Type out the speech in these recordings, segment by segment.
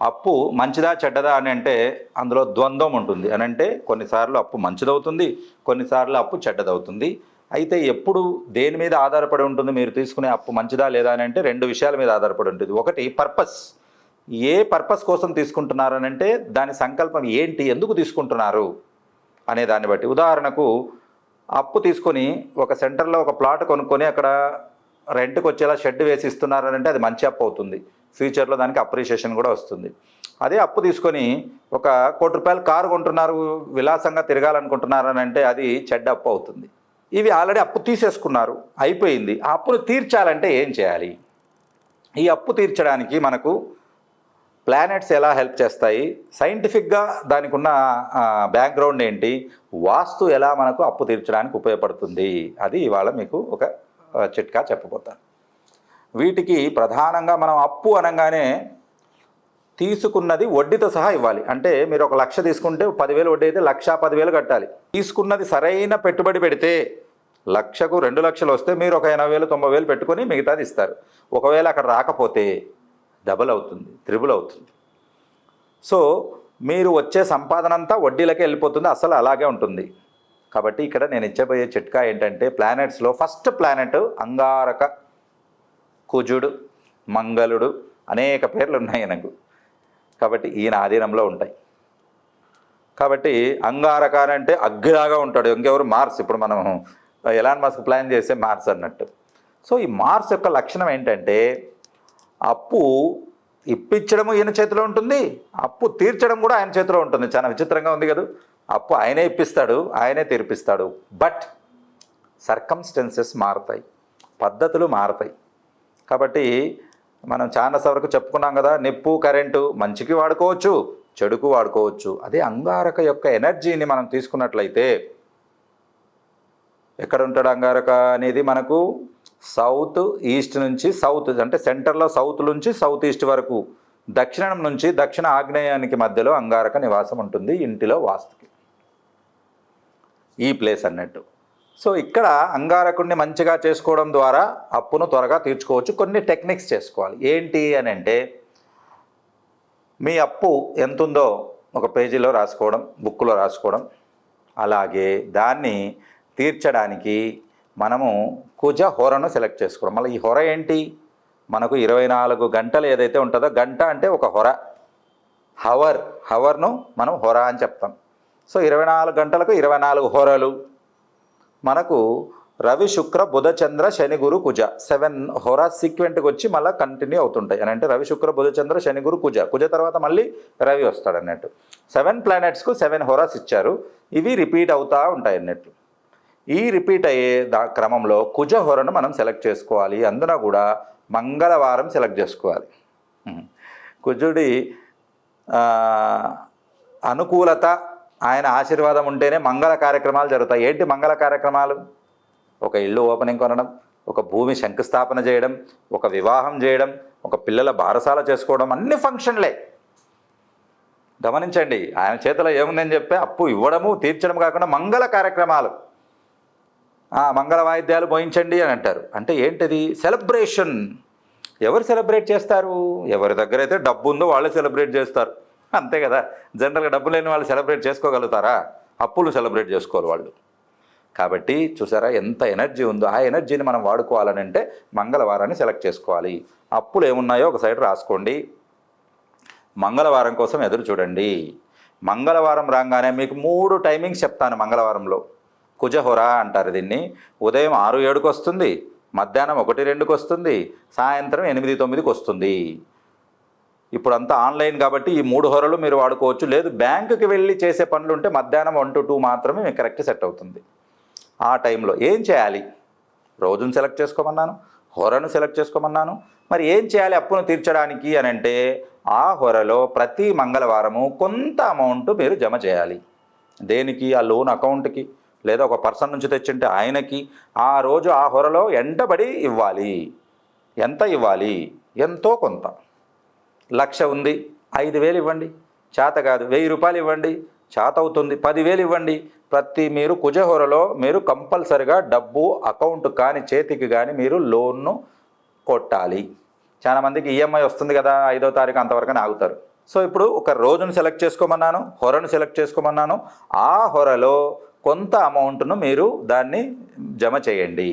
అప్పు మంచిదా చెడ్డదా అని అంటే అందులో ద్వంద్వం ఉంటుంది. అని అంటే కొన్నిసార్లు అప్పు మంచిదవుతుంది కొన్నిసార్లు అప్పు చెడ్డదవుతుంది. అయితే ఎప్పుడు దేని మీద ఆధారపడి ఉంటుంది మీరు తీసుకునే అప్పు మంచిదా లేదా అని అంటే రెండు విషయాల మీద ఆధారపడి ఉంటుంది. ఒకటి పర్పస్. ఏ పర్పస్ కోసం తీసుకుంటున్నారనంటే అంటే దాని సంకల్పం ఏంటి ఎందుకు తీసుకుంటున్నారు అనే దాన్ని బట్టి. ఉదాహరణకు అప్పు తీసుకొని ఒక సెంటర్లో ఒక ప్లాట్ కొనుక్కొని అక్కడ రెంట్కి వచ్చేలా షెడ్ వేసి ఇస్తున్నారని అంటే అది మంచి అప్పు అవుతుంది. ఫ్యూచర్లో దానికి అప్రిషియేషన్ కూడా వస్తుంది. అదే అప్పు తీసుకొని ఒక కోటి రూపాయలు కారు కొంటున్నారు విలాసంగా తిరగాలనుకుంటున్నారు అని అంటే అది చెడ్డ అప్పు అవుతుంది. ఇవి ఆల్రెడీ అప్పు తీసేసుకున్నారు అయిపోయింది. ఆ అప్పును తీర్చాలంటే ఏం చేయాలి? ఈ అప్పు తీర్చడానికి మనకు ప్లానెట్స్ ఎలా హెల్ప్ చేస్తాయి? సైంటిఫిక్గా దానికి ఉన్న బ్యాక్గ్రౌండ్ ఏంటి? వాస్తు ఎలా మనకు అప్పు తీర్చడానికి ఉపయోగపడుతుంది? అది ఇవాళ మీకు ఒక చిట్కా చెప్పబోతాను. వీటికి ప్రధానంగా మనం అప్పు అనగానే తీసుకున్నది వడ్డీతో సహా ఇవ్వాలి. అంటే మీరు ఒక లక్ష తీసుకుంటే పదివేలు వడ్డీ అయితే లక్ష పదివేలు కట్టాలి. తీసుకున్నది సరైన పెట్టుబడి పెడితే లక్షకు రెండు లక్షలు వస్తే మీరు ఒక ఎనభై వేలు తొంభై వేలు పెట్టుకొని మిగతాది ఇస్తారు. ఒకవేళ అక్కడ రాకపోతే డబుల్ అవుతుంది త్రిబుల్ అవుతుంది. సో మీరు వచ్చే సంపాదన అంతా వడ్డీలకే వెళ్ళిపోతుంది అసలు అలాగే ఉంటుంది. కాబట్టి ఇక్కడ నేను ఇచ్చబోయే చిట్కా ఏంటంటే ప్లానెట్స్లో ఫస్ట్ ప్లానెట్ అంగారక కుజుడు మంగళుడు అనేక పేర్లు ఉన్నాయి ఆయనకు కాబట్టి ఈయన ఆధీనంలో ఉంటాయి. కాబట్టి అంగారక అంటే అగ్గిలాగా ఉంటాడు. ఇంకెవరు? మార్స్. ఇప్పుడు మనం ఎలాన్ మస్క్ ప్లాన్ చేసే మార్స్ అన్నట్టు. సో ఈ మార్స్ యొక్క లక్షణం ఏంటంటే అప్పు ఇప్పించడము ఈయన చేతిలో ఉంటుంది. అప్పు తీర్చడం కూడా ఆయన చేతిలో ఉంటుంది. చాలా విచిత్రంగా ఉంది కదా. అప్పు ఆయనే ఇప్పిస్తాడు ఆయనే తీర్పిస్తాడు. బట్ సర్కమ్స్టెన్సెస్ మారుతాయి. పద్ధతులు మారుతాయి. కాబట్టి మనం చాలా వరకు చెప్పుకున్నాం కదా నిప్పు కరెంటు మంచికి వాడుకోవచ్చు చెడుకు వాడుకోవచ్చు. అదే అంగారక యొక్క ఎనర్జీని మనం తీసుకున్నట్లయితే ఎక్కడ ఉంటాడు అంగారక అనేది మనకు? సౌత్ ఈస్ట్ నుంచి సౌత్ అంటే సెంటర్లో సౌత్ నుంచి సౌత్ ఈస్ట్ వరకు దక్షిణం నుంచి దక్షిణ ఆగ్నేయానికి మధ్యలో అంగారక నివాసం ఉంటుంది ఇంటిలో వాస్తుకి. ఈ ప్లేస్ అన్నట్టు. సో ఇక్కడ అంగారకుడిని మంచిగా చేసుకోవడం ద్వారా అప్పును త్వరగా తీర్చుకోవచ్చు. కొన్ని టెక్నిక్స్ చేసుకోవాలి. ఏంటి అని అంటే మీ అప్పు ఎంత ఉందో ఒక పేజీలో రాసుకోవడం బుక్లో రాసుకోవడం. అలాగే దాన్ని తీర్చడానికి మనము కుజ హొరను సెలెక్ట్ చేసుకోవడం. మళ్ళీ ఈ హొర ఏంటి? మనకు ఇరవై నాలుగు గంటలు ఏదైతే ఉంటుందో గంట అంటే ఒక హొర. హవర్ హవర్ను మనం హొర అని చెప్తాం. సో ఇరవై నాలుగు గంటలకు ఇరవై నాలుగు హొరలు. మనకు రవి శుక్ర బుధ చంద్ర శని గురు కుజ. సెవెన్ హోరా సీక్వెంట్కి వచ్చి మళ్ళీ కంటిన్యూ అవుతుంటాయి. అని అంటే రవి శుక్ర బుధ చంద్ర శని గురు కుజ. కుజ తర్వాత మళ్ళీ రవి వస్తాడు అన్నట్టు. సెవెన్ ప్లానెట్స్కు సెవెన్ హోరాస్ ఇచ్చారు. ఇవి రిపీట్ అవుతూ ఉంటాయి అన్నట్టు. ఈ రిపీట్ అయ్యే దా క్రమంలో కుజ హోరను మనం సెలెక్ట్ చేసుకోవాలి. అందున కూడా మంగళవారం సెలెక్ట్ చేసుకోవాలి. కుజుడి అనుకూలత ఆయన ఆశీర్వాదం ఉంటేనే మంగళ కార్యక్రమాలు జరుగుతాయి. ఏంటి మంగళ కార్యక్రమాలు? ఒక ఇల్లు ఓపెనింగ్ కొనడం ఒక భూమి శంకుస్థాపన చేయడం ఒక వివాహం చేయడం ఒక పిల్లల బారసాల చేసుకోవడం అన్ని ఫంక్షన్లే గమనించండి ఆయన చేతిలో ఏముందని చెప్పి అప్పు ఇవ్వడము తీర్చడం కాకుండా మంగళ కార్యక్రమాలు. మంగళ వాయిద్యాలు పోయించండి అని అంటారు. అంటే ఏంటిది? సెలబ్రేషన్. ఎవరు సెలబ్రేట్ చేస్తారు? ఎవరి దగ్గర అయితే డబ్బు ఉందో వాళ్ళే సెలబ్రేట్ చేస్తారు. అంతే కదా. జనరల్గా డబ్బు లేని వాళ్ళు సెలబ్రేట్ చేసుకోగలుగుతారా? అప్పులు సెలబ్రేట్ చేసుకోవాలి వాళ్ళు. కాబట్టి చూసారా ఎంత ఎనర్జీ ఉందో ఆ ఎనర్జీని మనం వాడుకోవాలని అంటే మంగళవారాన్ని సెలెక్ట్ చేసుకోవాలి. అప్పులు ఏమున్నాయో ఒక సైడ్ రాసుకోండి. మంగళవారం కోసం ఎదురు చూడండి. మంగళవారం రాగానే మీకు మూడు టైమింగ్స్ చెప్తాను మంగళవారంలో. కుజహోరా అంటారు దీన్ని. ఉదయం ఆరు ఏడుకి వస్తుంది మధ్యాహ్నం ఒకటి రెండుకు వస్తుంది సాయంత్రం ఎనిమిది తొమ్మిదికి వస్తుంది ఇప్పుడు అంతా ఆన్లైన్ కాబట్టి ఈ మూడు హొరలు మీరు వాడుకోవచ్చు. లేదు బ్యాంకుకి వెళ్ళి చేసే పనులు ఉంటే మధ్యాహ్నం వన్ టు టూ మాత్రమే మీకు కరెక్ట్ సెట్ అవుతుంది. ఆ టైంలో ఏం చేయాలి? రోజును సెలెక్ట్ చేసుకోమన్నాను హొరను సెలెక్ట్ చేసుకోమన్నాను. మరి ఏం చేయాలి అప్పును తీర్చడానికి అని అంటే ఆ హొరలో ప్రతి మంగళవారము కొంత అమౌంట్ మీరు జమ చేయాలి. దేనికి? ఆ లోన్ అకౌంట్కి లేదా ఒక పర్సన్ నుంచి తెచ్చింటే ఆయనకి. ఆ రోజు ఆ హొరలో ఎంటబడి ఇవ్వాలి. ఎంత ఇవ్వాలి? ఎంతో కొంత. లక్ష ఉంది ఐదు వేలు ఇవ్వండి. చేత కాదు వెయ్యి రూపాయలు ఇవ్వండి. చేత అవుతుంది పదివేలు ఇవ్వండి. ప్రతి మీరు కుజహోరలో మీరు కంపల్సరిగా డబ్బు అకౌంట్ కానీ చేతికి కానీ మీరు లోన్ను కొట్టాలి. చాలా మందికి ఈఎంఐ వస్తుంది కదా ఐదో తారీఖు అంతవరకు ఆగుతారు. సో ఇప్పుడు ఒక రోజును సెలెక్ట్ చేసుకోమన్నాను హొరను సెలెక్ట్ చేసుకోమన్నాను. ఆ హొరలో కొంత అమౌంట్ను మీరు దాన్ని జమ చేయండి.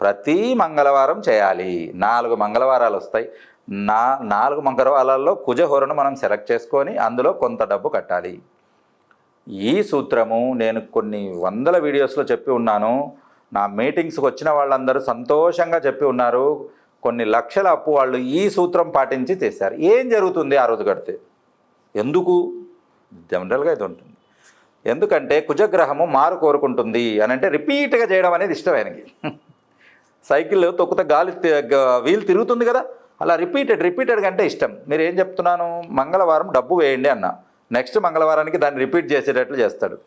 ప్రతి మంగళవారం చేయాలి. నాలుగు మంగళవారాలు వస్తాయి. నా నాలుగు మంగళవారాల్లో కుజహోరను మనం సెలెక్ట్ చేసుకొని అందులో కొంత డబ్బు కట్టాలి. ఈ సూత్రము నేను కొన్ని వందల వీడియోస్లో చెప్పి ఉన్నాను. నా మీటింగ్స్కి వచ్చిన వాళ్ళందరూ సంతోషంగా చెప్పి ఉన్నారు. కొన్ని లక్షల అప్పు వాళ్ళు ఈ సూత్రం పాటించి చేశారు ఏం జరుగుతుంది ఆ రోజు కడితే? ఎందుకు? జనరల్గా ఇది ఉంటుంది. ఎందుకంటే కుజగ్రహము మారు కోరుకుంటుంది అని అంటే రిపీట్గా చేయడం అనేది ఇష్టం ఆయనకి. సైకిల్ తొక్కుత గాలి వీలు తిరుగుతుంది కదా. అలా రిపీటెడ్ రిపీటెడ్గా అంటే ఇష్టం. మీరు ఏం చెప్తున్నాను? మంగళవారం డబ్బు వేయండి అన్న. నెక్స్ట్ మంగళవారానికి దాన్ని రిపీట్ చేసేటట్లు చేస్తాడు.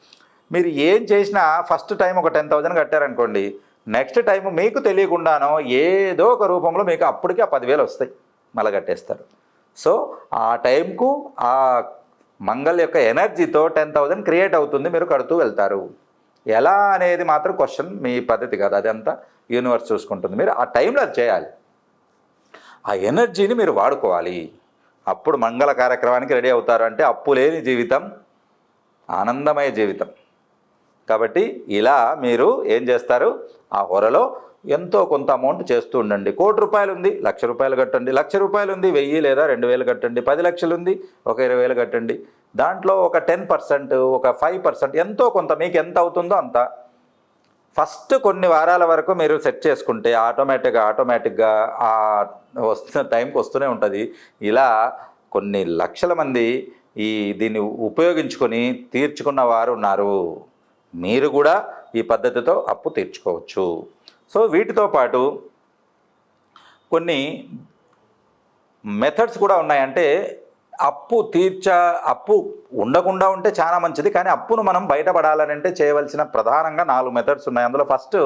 మీరు ఏం చేసినా ఫస్ట్ టైం ఒక టెన్ థౌజండ్ కట్టారనుకోండి నెక్స్ట్ టైం మీకు తెలియకుండానో ఏదో ఒక రూపంలో మీకు అప్పటికే ఆ పదివేలు వస్తాయి. మళ్ళీ కట్టేస్తారు. సో ఆ టైంకు ఆ మంగళ యొక్క ఎనర్జీతో టెన్ థౌజండ్ క్రియేట్ అవుతుంది మీరు కడుతూ వెళ్తారు. ఎలా అనేది మాత్రం క్వశ్చన్ మీ పద్ధతి కాదు. అదంతా యూనివర్స్ చూసుకుంటుంది. మీరు ఆ టైంలో అది చేయాలి. ఆ ఎనర్జీని మీరు వాడుకోవాలి. అప్పుడు మంగళ కార్యక్రమానికి రెడీ అవుతారు అంటే అప్పు లేని జీవితం ఆనందమయ జీవితం. కాబట్టి ఇలా మీరు ఏం చేస్తారు? ఆ హొరలో ఎంతో కొంత అమౌంట్ చేస్తూ ఉండండి. కోటి రూపాయలు ఉంది లక్ష రూపాయలు కట్టండి. లక్ష రూపాయలు ఉంది వెయ్యి లేదా రెండు వేలు కట్టండి. పది లక్షలు ఉంది ఒక ఇరవై వేలు కట్టండి. దాంట్లో ఒక టెన్ పర్సెంట్ ఒక ఫైవ్ పర్సెంట్ ఎంతో కొంత మీకు ఎంత అవుతుందో అంత ఫస్ట్ కొన్ని వారాల వరకు మీరు సెట్ చేసుకుంటే ఆటోమేటిక్గా ఆటోమేటిక్గా ఆ వస్తున్న టైంకి వస్తూనే ఉంటుంది. ఇలా కొన్ని లక్షల మంది ఈ దీన్ని ఉపయోగించుకొని తీర్చుకున్న వారు ఉన్నారు. మీరు కూడా ఈ పద్ధతితో అప్పు తీర్చుకోవచ్చు. సో వీటితో పాటు కొన్ని మెథడ్స్ కూడా ఉన్నాయంటే అప్పు తీర్చ అప్పు ఉండకుండా ఉంటే చాలా మంచిది కానీ అప్పును మనం బయటపడాలని అంటే చేయవలసిన ప్రధానంగా నాలుగు మెథడ్స్ ఉన్నాయి. అందులో ఫస్ట్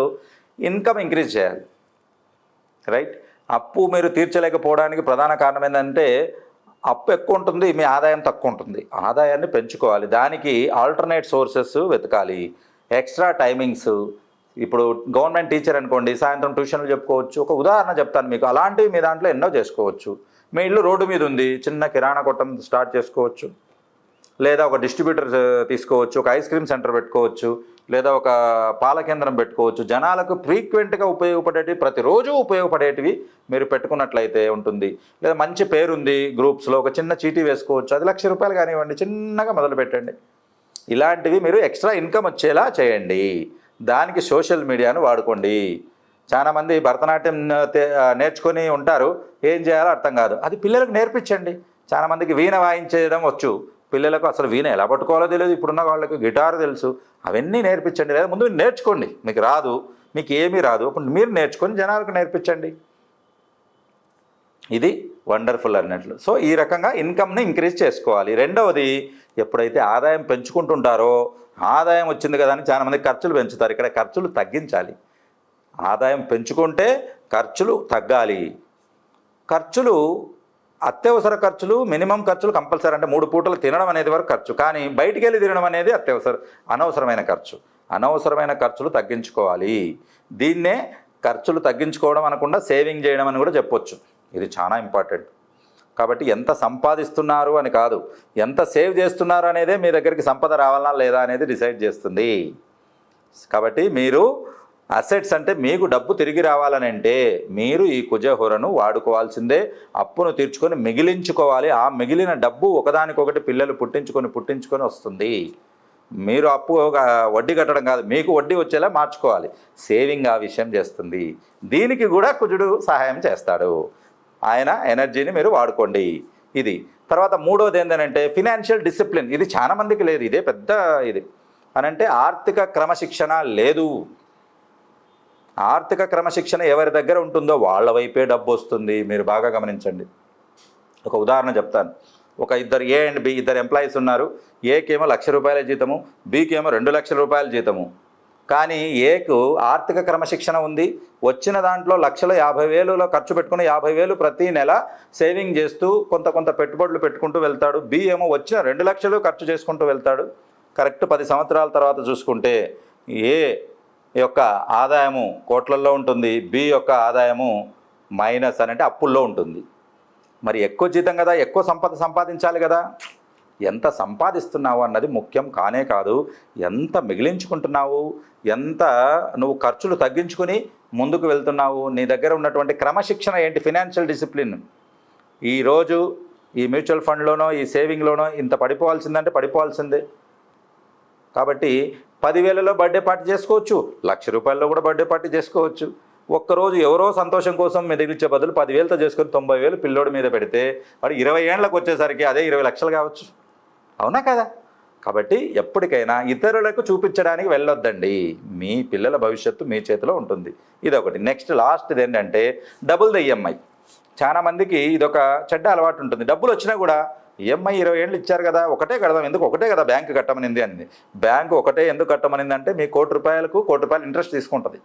ఇన్కమ్ ఇంక్రీజ్ చేయాలి. రైట్ అప్పు మీరు తీర్చలేకపోవడానికి ప్రధాన కారణం ఏంటంటే అప్పు ఎక్కువ ఉంటుంది మీ ఆదాయం తక్కువ ఉంటుంది. ఆదాయాన్ని పెంచుకోవాలి. దానికి ఆల్టర్నేట్ సోర్సెస్ వెతకాలి. ఎక్స్ట్రా టైమింగ్స్ ఇప్పుడు గవర్నమెంట్ టీచర్ అనుకోండి సాయంత్రం ట్యూషన్లు చెప్పుకోవచ్చు. ఒక ఉదాహరణ చెప్తాను మీకు. అలాంటివి మీ దాంట్లో ఎన్నో చేసుకోవచ్చు. మీ ఇల్లు రోడ్డు మీద ఉంది చిన్న కిరాణా కొట్టం స్టార్ట్ చేసుకోవచ్చు. లేదా ఒక డిస్ట్రిబ్యూటర్ తీసుకోవచ్చు ఒక ఐస్ క్రీమ్ సెంటర్ పెట్టుకోవచ్చు లేదా ఒక పాల కేంద్రం పెట్టుకోవచ్చు. జనాలకు ఫ్రీక్వెంట్గా ఉపయోగపడేటివి ప్రతిరోజు ఉపయోగపడేటివి మీరు పెట్టుకున్నట్లయితే ఉంటుంది. లేదా మంచి పేరుంది గ్రూప్స్లో ఒక చిన్న చీటీ వేసుకోవచ్చు. అది లక్ష రూపాయలు కానివ్వండి చిన్నగా మొదలు పెట్టండి. ఇలాంటివి మీరు ఎక్స్ట్రా ఇన్కమ్ వచ్చేలా చేయండి. దానికి సోషల్ మీడియాను వాడుకోండి. చాలామంది భరతనాట్యం నేర్చుకొని ఉంటారు. ఏం చేయాలో అర్థం కాదు. అది పిల్లలకు నేర్పించండి. చాలామందికి వీణ వాయించడం వచ్చు. పిల్లలకు అసలు వీణ ఎలా పట్టుకోవాలో తెలియదు. ఇప్పుడున్న వాళ్ళకి గిటార్ తెలుసు. అవన్నీ నేర్పించండి. లేదా ముందు నేర్చుకోండి. మీకు రాదు. మీకు ఏమీ రాదు. అప్పుడు మీరు నేర్చుకొని జనాలకు నేర్పించండి. ఇది వండర్ఫుల్ అన్నట్లు. సో ఈ రకంగా ఇన్కమ్ని ఇంక్రీజ్ చేసుకోవాలి. రెండవది ఎప్పుడైతే ఆదాయం పెంచుకుంటుంటారో ఆదాయం వచ్చింది కదా అని చాలామంది ఖర్చులు పెంచుతారు. ఇక్కడ ఖర్చులు తగ్గించాలి. ఆదాయం పెంచుకుంటే ఖర్చులు తగ్గాలి. ఖర్చులు అత్యవసర ఖర్చులు మినిమం ఖర్చులు కంపల్సరీ అంటే మూడు పూటలు తినడం అనేది వరకు ఖర్చు. కానీ బయటికి వెళ్ళి తినడం అనేది అత్యవసర అనవసరమైన ఖర్చు. అనవసరమైన ఖర్చులు తగ్గించుకోవాలి. దీన్నే ఖర్చులు తగ్గించుకోవడం అనకుండా సేవింగ్ చేయడం అని కూడా చెప్పొచ్చు. ఇది చాలా ఇంపార్టెంట్. కాబట్టి ఎంత సంపాదిస్తున్నారు అని కాదు ఎంత సేవ్ చేస్తున్నారు అనేదే మీ దగ్గరికి సంపద రావాలా లేదా అనేది డిసైడ్ చేస్తుంది. కాబట్టి మీరు అసెట్స్ అంటే మీకు డబ్బు తిరిగి రావాలని అంటే మీరు ఈ కుజహోరను వాడుకోవాల్సిందే అప్పును తీర్చుకొని మిగిలించుకోవాలి. ఆ మిగిలిన డబ్బు ఒకదానికొకటి పిల్లలు పుట్టించుకొని పుట్టించుకొని వస్తుంది. మీరు అప్పు వడ్డీ కట్టడం కాదు మీకు వడ్డీ వచ్చేలా మార్చుకోవాలి. సేవింగ్ ఆ విషయం చేస్తుంది. దీనికి కూడా కుజుడు సహాయం చేస్తాడు. ఆయన ఎనర్జీని మీరు వాడుకోండి. ఇది. తర్వాత మూడోది ఏంటంటే ఫినాన్షియల్ డిసిప్లిన్. ఇది చాలామందికి లేదు. ఇదే పెద్ద ఇది. అని అంటే ఆర్థిక క్రమశిక్షణ లేదు. ఆర్థిక క్రమశిక్షణ ఎవరి దగ్గర ఉంటుందో వాళ్ళ వైపే డబ్బు వస్తుంది. మీరు బాగా గమనించండి. ఒక ఉదాహరణ చెప్తాను. ఒక ఇద్దరు ఏ అండ్ బి ఇద్దరు ఎంప్లాయీస్ ఉన్నారు. ఏకేమో లక్ష రూపాయల జీతము బీకేమో రెండు లక్షల రూపాయల జీతము. కానీ ఏకు ఆర్థిక క్రమశిక్షణ ఉంది. వచ్చిన దాంట్లో లక్షల యాభై వేలులో ఖర్చు పెట్టుకుని యాభై వేలు ప్రతి నెల సేవింగ్ చేస్తూ కొంత కొంత పెట్టుబడులు పెట్టుకుంటూ వెళ్తాడు. బి ఏమో వచ్చిన రెండు లక్షలు ఖర్చు చేసుకుంటూ వెళ్తాడు. కరెక్ట్ పది సంవత్సరాల తర్వాత చూసుకుంటే ఏ యొక్క ఆదాయము కోట్లల్లో ఉంటుంది బి యొక్క ఆదాయము మైనస్ అని అంటే అప్పుల్లో ఉంటుంది. మరి ఎక్కువ జీతం కదా ఎక్కువ సంపద సంపాదించాలి కదా. ఎంత సంపాదిస్తున్నావు అన్నది ముఖ్యం కానే కాదు. ఎంత మిగిలించుకుంటున్నావు ఎంత నువ్వు ఖర్చులు తగ్గించుకుని ముందుకు వెళ్తున్నావు నీ దగ్గర ఉన్నటువంటి క్రమశిక్షణ ఏంటి ఫినాన్షియల్ డిసిప్లిన్ ఈరోజు ఈ మ్యూచువల్ ఫండ్లోనో ఈ సేవింగ్లోనో ఇంత పడిపోవాల్సిందంటే పడిపోవాల్సిందే. కాబట్టి పదివేలలో బర్త్డే పార్టీ చేసుకోవచ్చు లక్ష రూపాయల్లో కూడా బర్త్డే పార్టీ చేసుకోవచ్చు. ఒక్కరోజు ఎవరో సంతోషం కోసం మెదిలిచ్చే బదులు పదివేలతో చేసుకొని తొంభై వేలు పిల్లోడి మీద పెడితే వాడు ఇరవై ఏళ్ళకి వచ్చేసరికి అదే ఇరవై లక్షలు కావచ్చు. అవునా కదా? కాబట్టి ఎప్పటికైనా ఇతరులకు చూపించడానికి వెళ్ళొద్దండి. మీ పిల్లల భవిష్యత్తు మీ చేతిలో ఉంటుంది. ఇదొకటి. నెక్స్ట్ లాస్ట్ది ఏంటంటే డబుల్ ద ఈఎంఐ. చాలా మందికి ఇదొక చెడ్డ అలవాటు ఉంటుంది. డబ్బులు వచ్చినా కూడా ఈఎంఐ ఇరవై ఏళ్ళు ఇచ్చారు కదా ఒకటే కడదాం ఎందుకు ఒకటే కదా బ్యాంకు కట్టమనింది అని బ్యాంకు ఒకటే ఎందుకు కట్టమనింది అంటే మీ కోటి రూపాయలకు కోటి రూపాయలు ఇంట్రెస్ట్ తీసుకుంటుంది.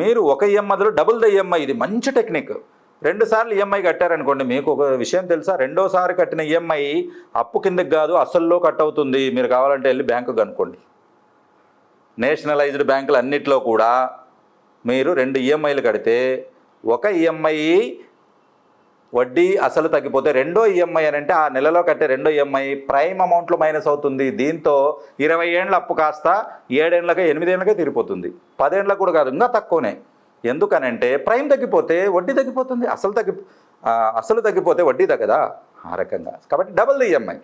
మీరు ఒక ఈఎంఐలో డబుల్ ద ఈఎంఐ ఇది మంచి టెక్నిక్. రెండు సార్లు ఈఎంఐ కట్టారనుకోండి మీకు ఒక విషయం తెలుసా? రెండోసారి కట్టిన ఈఎంఐ అప్పు కిందకి కాదు అసల్లో కట్ అవుతుంది మీరు కావాలంటే వెళ్ళి బ్యాంకు కనుక్కోండి. నేషనలైజ్డ్ బ్యాంకులు అన్నిట్లో కూడా మీరు రెండు ఈఎంఐలు కడితే ఒక ఈఎంఐ వడ్డీ అసలు తగ్గిపోతే రెండో ఈఎంఐ అని అంటే ఆ నెలలో కట్టే రెండో ఈఎంఐ ప్రైమ్ అమౌంట్లో మైనస్ అవుతుంది. దీంతో ఇరవై ఏండ్ల అప్పు కాస్త ఏడేళ్ళకే ఎనిమిదేళ్ళకే తీరిపోతుంది. పదేళ్ళకు కూడా కాదు ఇంకా తక్కువనే. ఎందుకనంటే ప్రైమ్ తగ్గిపోతే వడ్డీ తగ్గిపోతుంది. అసలు తగ్గి అసలు తగ్గిపోతే వడ్డీ తగ్గదా? ఆ రకంగా. కాబట్టి డబుల్ ఈఎంఐ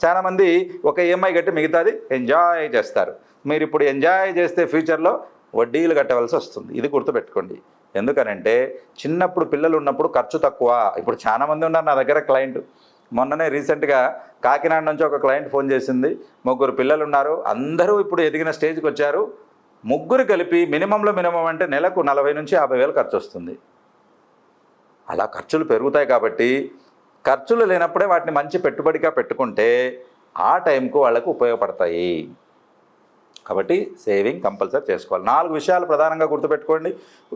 చాలామంది ఒక ఈఎంఐ కట్టి మిగతాది ఎంజాయ్ చేస్తారు. మీరు ఇప్పుడు ఎంజాయ్ చేస్తే ఫ్యూచర్లో వడ్డీలు కట్టవలసి వస్తుంది. ఇది గుర్తుపెట్టుకోండి. ఎందుకనంటే చిన్నప్పుడు పిల్లలు ఉన్నప్పుడు ఖర్చు తక్కువ. ఇప్పుడు చాలామంది ఉన్నారు నా దగ్గర క్లయింట్ మొన్ననే రీసెంట్గా కాకినాడ నుంచి ఒక క్లయింట్ ఫోన్ చేసింది. ముగ్గురు పిల్లలు ఉన్నారు. అందరూ ఇప్పుడు ఎదిగిన స్టేజ్కి వచ్చారు. ముగ్గురు కలిపి మినిమంలో మినిమం అంటే నెలకు నలభై నుంచి యాభై వేలు ఖర్చు వస్తుంది. అలా ఖర్చులు పెరుగుతాయి కాబట్టి ఖర్చులు లేనప్పుడే వాటిని మంచి పెట్టుబడిగా పెట్టుకుంటే ఆ టైంకు వాళ్ళకు ఉపయోగపడతాయి. కాబట్టి సేవింగ్ కంపల్సరీ చేసుకోవాలి. నాలుగు విషయాలు ప్రధానంగా గుర్తుపెట్టుకోండి.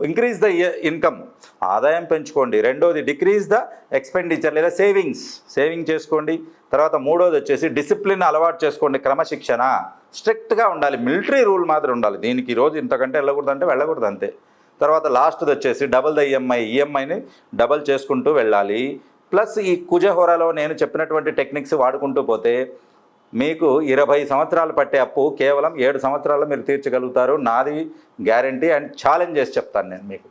ఇంక్రీజ్ ద ఇన్కమ్ ఆదాయం పెంచుకోండి. రెండోది డిక్రీజ్ ద ఎక్స్పెండిచర్ లేదా సేవింగ్స్ సేవింగ్ చేసుకోండి. తర్వాత మూడోది వచ్చేసి డిసిప్లిన్ అలవాటు చేసుకోండి. క్రమశిక్షణ. స్ట్రిక్ట్గా ఉండాలి. మిలిటరీ రూల్ మాత్రం ఉండాలి. దీనికి ఈరోజు ఇంతకంటే వెళ్ళకూడదు అంటే వెళ్ళకూడదు అంతే. తర్వాత లాస్ట్ది వచ్చేసి డబుల్ ద ఈఎంఐ ఈఎంఐని డబల్ చేసుకుంటూ వెళ్ళాలి. ప్లస్ ఈ కుజహోరాలో నేను చెప్పినటువంటి టెక్నిక్స్ వాడుకుంటూ పోతే మీకు ఇరవై సంవత్సరాలు పట్టే అప్పు కేవలం ఏడు సంవత్సరాల్లో మీరు తీర్చగలుగుతారు. నాది గ్యారంటీ అండ్ ఛాలెంజ్ చేసి చెప్తాను నేను మీకు.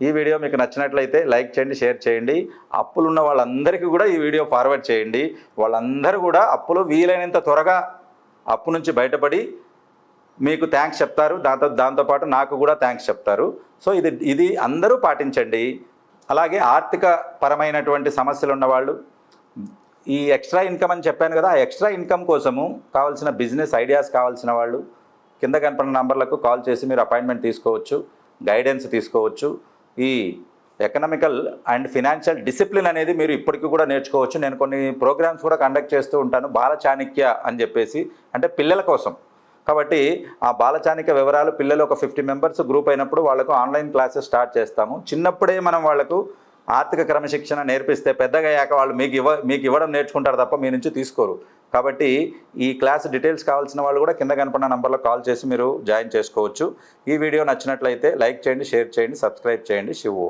ఈ వీడియో మీకు నచ్చినట్లయితే లైక్ చేయండి షేర్ చేయండి. అప్పులు ఉన్న వాళ్ళందరికీ కూడా ఈ వీడియో ఫార్వర్డ్ చేయండి. వాళ్ళందరూ కూడా అప్పులు వీలైనంత త్వరగా అప్పు నుంచి బయటపడి మీకు థ్యాంక్స్ చెప్తారు. దాంతో దాంతోపాటు నాకు కూడా థ్యాంక్స్ చెప్తారు. సో ఇది ఇది అందరూ పాటించండి. అలాగే ఆర్థిక పరమైనటువంటి సమస్యలు ఉన్నవాళ్ళు ఈ ఎక్స్ట్రా ఇన్కమ్ అని చెప్పాను కదా ఆ ఎక్స్ట్రా ఇన్కమ్ కోసము కావాల్సిన బిజినెస్ ఐడియాస్ కావాల్సిన వాళ్ళు కింద కనపడిన నంబర్లకు కాల్ చేసి మీరు అపాయింట్మెంట్ తీసుకోవచ్చు గైడెన్స్ తీసుకోవచ్చు. ఈ ఎకనామికల్ అండ్ ఫినాన్షియల్ డిసిప్లిన్ అనేది మీరు ఇప్పటికీ కూడా నేర్చుకోవచ్చు. నేను కొన్ని ప్రోగ్రామ్స్ కూడా కండక్ట్ చేస్తూ ఉంటాను బాలచాణక్య అని చెప్పేసి అంటే పిల్లల కోసం. కాబట్టి ఆ బాలచానిక వివరాలు పిల్లలు ఒక ఫిఫ్టీ మెంబర్స్ గ్రూప్ అయినప్పుడు వాళ్ళకు ఆన్లైన్ క్లాసెస్ స్టార్ట్ చేస్తాము. చిన్నప్పుడే మనం వాళ్ళకు ఆర్థిక క్రమశిక్షణ నేర్పిస్తే పెద్దగయ్యాక వాళ్ళు మీకు ఇవ్వ మీకు ఇవ్వడం నేర్చుకుంటారు తప్ప మీ నుంచి తీసుకోరు. కాబట్టి ఈ క్లాస్ డీటెయిల్స్ కావాల్సిన వాళ్ళు కూడా కింద కనపడిన నంబర్లో కాల్ చేసి మీరు జాయిన్ చేసుకోవచ్చు. ఈ వీడియో నచ్చినట్లయితే లైక్ చేయండి షేర్ చేయండి సబ్స్క్రైబ్ చేయండి. శివు